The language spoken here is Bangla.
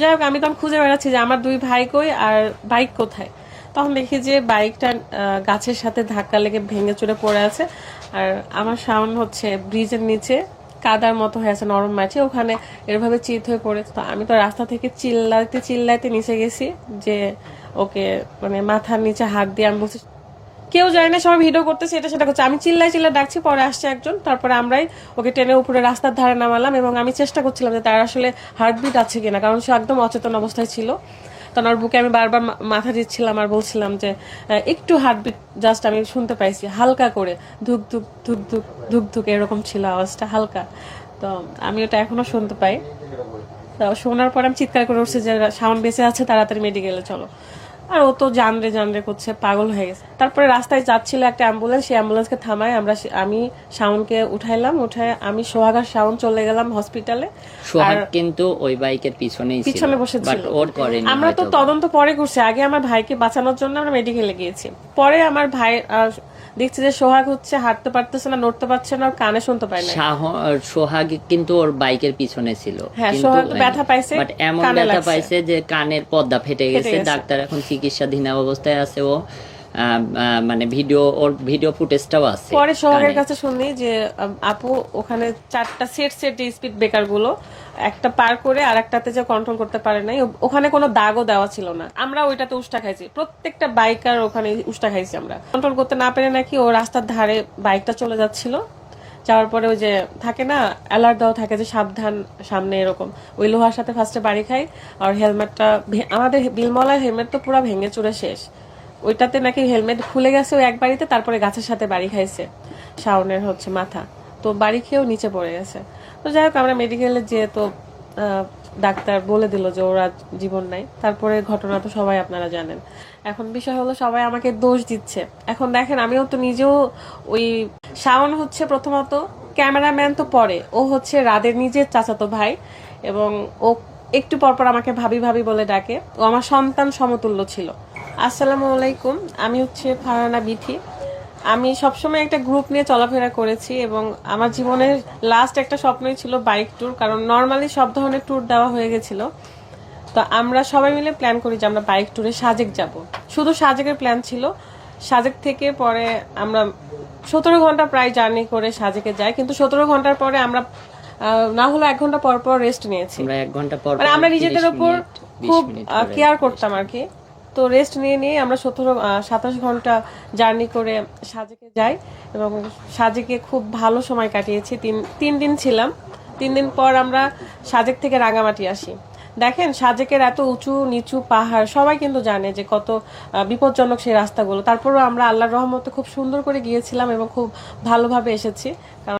যাই হোক, আমি তখন খুঁজে বেড়াচ্ছি যে আমার দুই ভাই কই আর বাইক কোথায়। তখন দেখি যে বাইকটা গাছের সাথে ধাক্কা লেগে ভেঙে চুরে পড়ে আছে। আর আমার সামনে হচ্ছে ব্রিজের নিচে কাদার মতো হয়ে আছে, নরম মাটি। ওখানে এরভাবে চিত হয়ে পড়েছে। তো আমি তো রাস্তা থেকে চিল্লাতে চিল্লাতে নিচে গেছি যে ওকে মানে মাথার নিচে হাত দিয়ে আমি বলছি কেউ যায় না, সবাই ভিডিও করতেছে, এটা সেটা করছে। আমি চিল্লাই চিল্লাই ডাকছি, পরে আসছে একজন, তারপরে আমরাই ওকে টেনে উপরে রাস্তার ধারে নামালাম এবং আমি চেষ্টা করছিলাম যে তার আসলে হার্টবিট আছে কিনা, কারণ সে একদম অচেতন অবস্থায় ছিল। তখন ওর বুকে আমি বারবার মাথা দিচ্ছিলাম আর বলছিলাম যে একটু হার্টবিট জাস্ট আমি শুনতে পাইছি, হালকা করে, ধুক ধুক ধুক ধুক ধুক ধুক এরকম ছিল আওয়াজটা, হালকা। তো আমি ওটা এখনও শুনতে পাই। তো শোনার পর আমি চিৎকার করে উঠছি যে শাওন বেঁচে আছে, তাড়াতাড়ি মেডিকেলে চলো। আর ও তো জানরে জানরে করছে পাগল হয়ে গেছে। তারপরে রাস্তায় যাচ্ছিল একটা অ্যাম্বুলেন্স সেই অ্যাম্বুলেন্সকে থামায় আমরা আমি শাওনকে উঠাইলাম উঠায় আমি সোহাগার শাওন চলে গেলাম হসপিটালে সোহাগ কিন্তু ওই বাইকের পিছনেই ছিল পিছনে বসে ওর করেনি আমরা তো তদন্ত পরে করছি আগে আমার ভাইকে বাঁচানোর জন্য আমরা মেডিকেলে গিয়েছি। পরে আমার ভাই দেখছি যে সোহাগ হচ্ছে হাঁটতে পারতেছে না নড়তে পারছে না কানে শুনতে পায় না সোহাগ কিন্তু ওর বাইকের পিছনে ছিল। হ্যাঁ, সোহাগ ব্যথা পাইছে, বাট এমন ব্যথা পাইছে যে কানের পর্দা ফেটে গেছে। ডাক্তার এখন চিকিৎসাধীন অবস্থায় আছে ও। মানে ভিডিও ওর ভিডিও ফুটেজটাও আছে পরে সোহাগের কাছে শুনি যে আপু ওখানে চারটা সেট সেট স্পিড ব্রেকারগুলো একটা পার করে আর একটাতে যে কন্ট্রোল করতে পারে নাই ওখানে কোনো দাগও দেওয়া ছিল না। আমরা ওইটাতে উষ্টা খাইছি। প্রত্যেকটা বাইকার ওখানে উষ্টা খাইছি আমরা। কন্ট্রোল করতে না পেরে নাকি ও রাস্তার ধারে বাইকটা চলে যাচ্ছিল। যাওয়ার পরে ওই যে থাকে না অ্যালার্ট দেওয়া থাকে যে সাবধান সামনে এরকম। ওই লোহার সাথে ফার্স্টে বাড়ি খাই, আর হেলমেটটা আমাদের বিলমলার হেলমেট তো পুরো ভেঙে চুরে শেষ। ওইটাতে নাকি হেলমেট খুলে গেছে ওই এক বাড়িতে, তারপরে গাছের সাথে বাড়ি খাইছে। শাওনের হচ্ছে মাথা। তো বাড়ি খেয়েও নিচে পড়ে গেছে। তো যাই হোক, আমরা মেডিকেলে যেয়ে তো ডাক্তার বলে দিল যে ওরা জীবন নাই। তারপরে ঘটনা তো সবাই আপনারা জানেন। এখন বিষয় হলো, সবাই আমাকে দোষ দিচ্ছে। এখন দেখেন, আমিও তো নিজেও ওই শাওন হচ্ছে প্রথমত ক্যামেরাম্যান তো পরে। ও হচ্ছে রাদের নিজের চাচাতো ভাই এবং ও একটু পরপর আমাকে ভাবি ভাবি বলে ডাকে। ও আমার সন্তান সমতুল্য ছিল। আসসালামু আলাইকুম, আমি হচ্ছে ফারানা বিথি। আমি সবসময় একটা গ্রুপ নিয়ে চলাফেরা করেছি এবং আমার জীবনের লাস্ট একটা স্বপ্নই ছিল বাইক ট্যুর কারণ নর্মালি সব ধরনের ট্যুর দেওয়া হয়ে গেছিল। তো আমরা সবাই মিলে প্ল্যান করি যে আমরা বাইক ট্যুরে সাজেক যাব। শুধু সাজেকের প্ল্যান ছিল। সাজেক থেকে পরে আমরা সতেরো ঘণ্টা প্রায় জার্নি করে সাজেকে যাই কিন্তু সতেরো ঘণ্টার পরে আমরা না হলে এক ঘণ্টা পর পর রেস্ট নিয়েছি। আমরা এক ঘণ্টা পর মানে আমরা নিজেদের ওপর খুব কেয়ার করতাম আর কি। তো রেস্ট নিয়ে নিয়ে আমরা সতেরো সাতাশ ঘণ্টা জার্নি করে সাজেকে যাই এবং সাজেকে খুব ভালো সময় কাটিয়েছি। তিন তিন দিন ছিলাম। তিন দিন পর আমরা সাজেক থেকে রাঙামাটি আসি। দেখেন, সাজেকের এত উঁচু, নিচু পাহাড়, সবাই কিন্তু জানে যে কত বিপজ্জনক সেই রাস্তাগুলো। তারপরেও আমরা আল্লাহর রহমতে খুব সুন্দর করে গিয়েছিলাম এবং খুব ভালোভাবে এসেছি। কারণ